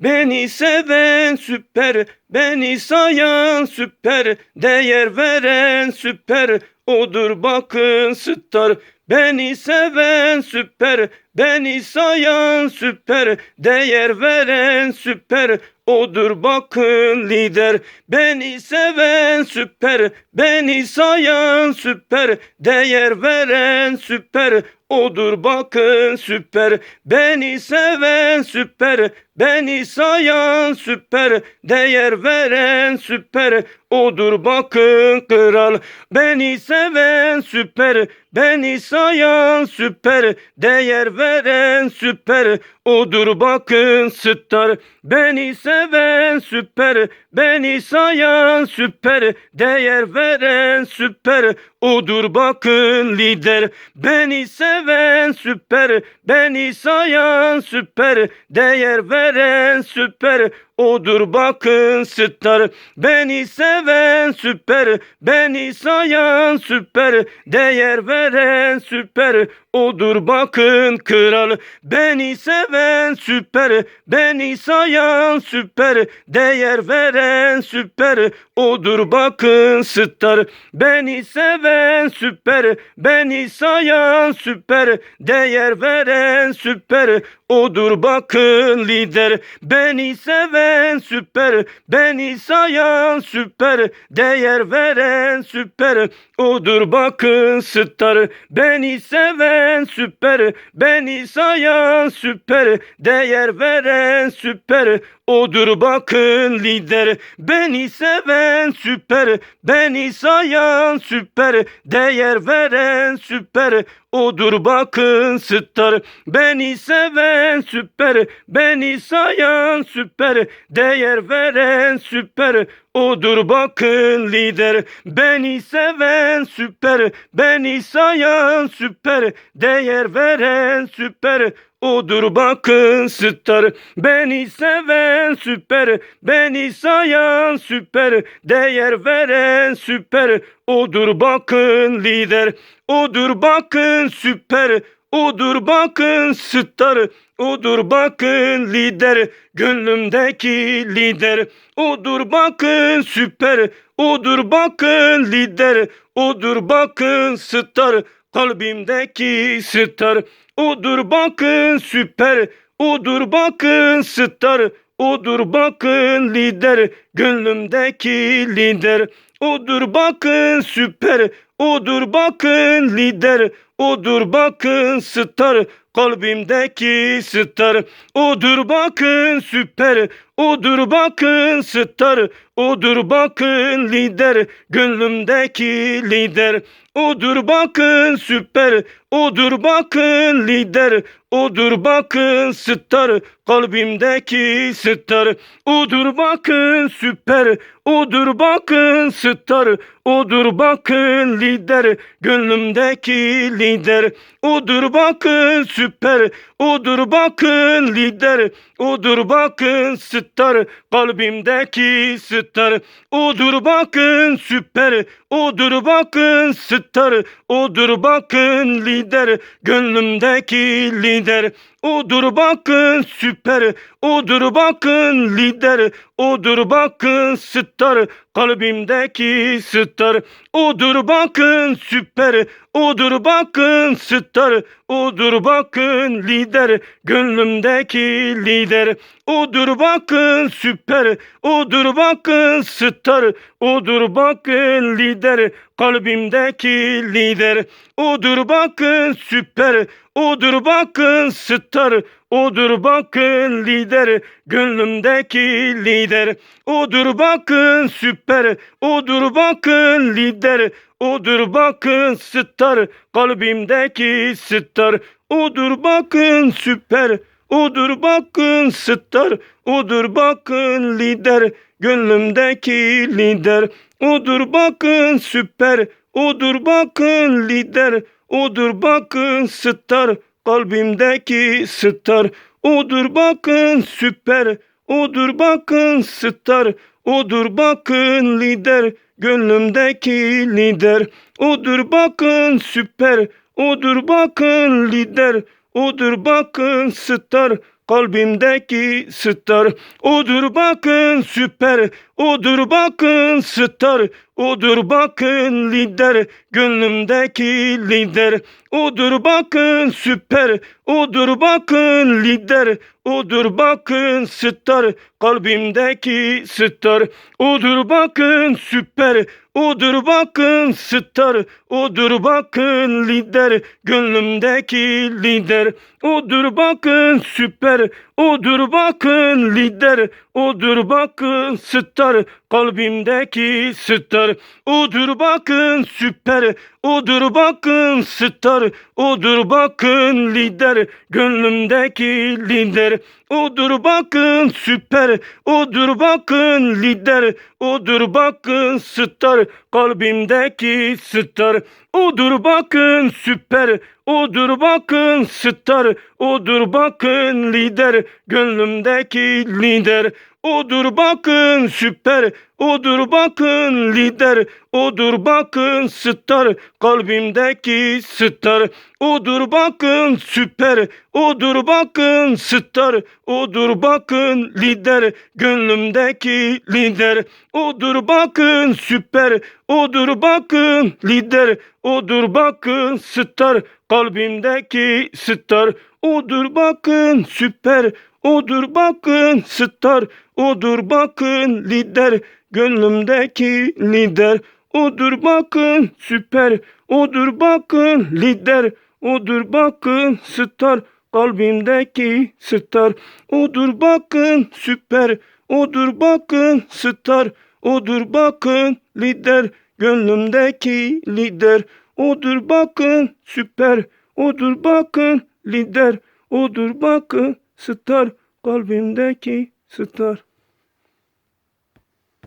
Beni seven süper, beni sayan süper, değer veren süper, odur bakın star. Beni seven süper, beni sayan süper, değer veren süper, odur bakın lider. Beni seven süper, beni sayan süper, değer veren süper, odur bakın süper. Beni seven süper, beni sayan süper, değer veren süper, odur bakın kral. Beni seven süper, beni sayan süper, değer veren süper, odur bakın star. Beni seven süper, beni sayan süper, değer veren süper, odur bakın lider. Beni seven süper, beni sayan süper, değer veren süper, odur bakın star. Beni seven süper, beni sayan süper, değer veren süper, odur bakın kral. Beni seven süper, beni sayan süper, değer veren süper, odur bakın star. Beni seven süper, beni sayan süper, değer veren süper, odur bakın lider. Beni seven süper, beni sayan süper, değer veren süper, odur bakın star. Beni seven süper, beni sayan süper, değer veren süper, odur bakın lider. Beni seven süper, beni sayan süper, değer veren süper, odur bakın star. Beni seven süper, beni sayan süper, değer veren süper, odur bakın lider. Beni seven süper, beni sayan süper, değer veren süper, odur bakın star. Beni seven süper, beni sayan süper, değer veren süper, odur bakın lider. Odur bakın süper, odur bakın star, odur bakın lider, gönlümdeki lider. Odur bakın süper, odur bakın lider, odur bakın star, kalbimdeki star. Odur bakın süper, odur bakın star, odur bakın lider, gönlümdeki lider. Odur bakın süper, odur bakın lider, odur bakın star, kalbimdeki star. Odur bakın süper, odur bakın star, odur bakın lider, gönlümdeki lider. Odur bakın süper, odur bakın lider, odur bakın star, kalbimdeki star. Odur bakın süper, odur bakın star, odur bakın lider, gönlümdeki lider. Odur bakın süper, odur bakın lider, odur bakın star, kalbimdeki star. Odur bakın süper, odur bakın star, odur bakın lider, gönlümdeki lider. Odur bakın süper, odur bakın lider, odur bakın star, kalbimdeki star. Odur bakın süper, odur bakın star, odur bakın lider, gönlümdeki lider. Odur bakın süper, odur bakın star, odur bakın lider, kalbimdeki lider. Odur bakın süper, odur bakın star, odur bakın lider, gönlümdeki lider. Odur bakın süper, odur bakın lider, odur bakın star, kalbimdeki star. Odur bakın süper, odur bakın star, odur bakın lider, gönlümdeki lider. Odur bakın süper, odur bakın lider, odur bakın star, kalbimdeki star. Odur bakın süper, odur bakın star, odur bakın lider, gönlümdeki lider. Odur bakın süper, odur bakın lider, odur bakın star, kalbimdeki star Odur bakın süper Odur bakın star Odur bakın lider Gönlümdeki lider. Odur bakın süper Odur bakın lider. Odur bakın star Kalbimdeki star. Odur bakın süper Odur bakın star. Odur bakın lider Gönlümdeki lider. Odur bakın süper Odur bakın lider Odur bakın star Kalbimdeki star Odur bakın süper Odur bakın star Odur bakın lider. Gönlümdeki lider Odur bakın süper Odur bakın lider Odur bakın star. Kalbimdeki star Odur bakın süper Odur bakın star Odur bakın lider. Gönlümdeki lider Odur bakın süper Odur bakın lider Odur bakın star Kalbimdeki star. Odur bakın süper Odur bakın star Odur bakın lider Gönlümdeki lider. Odur bakın süper Odur bakın lider Odur bakın star Kalbimdeki star. Odur bakın süper Odur bakın star Odur bakın lider Gönlümdeki lider. Odur bakın süper Odur bakın lider. Odur bakın star Kalbimdeki star. Odur bakın süper Odur bakın star. Odur bakın lider Gönlümdeki lider. Odur bakın süper Odur bakın lider. Odur bakın star Kalbimdeki star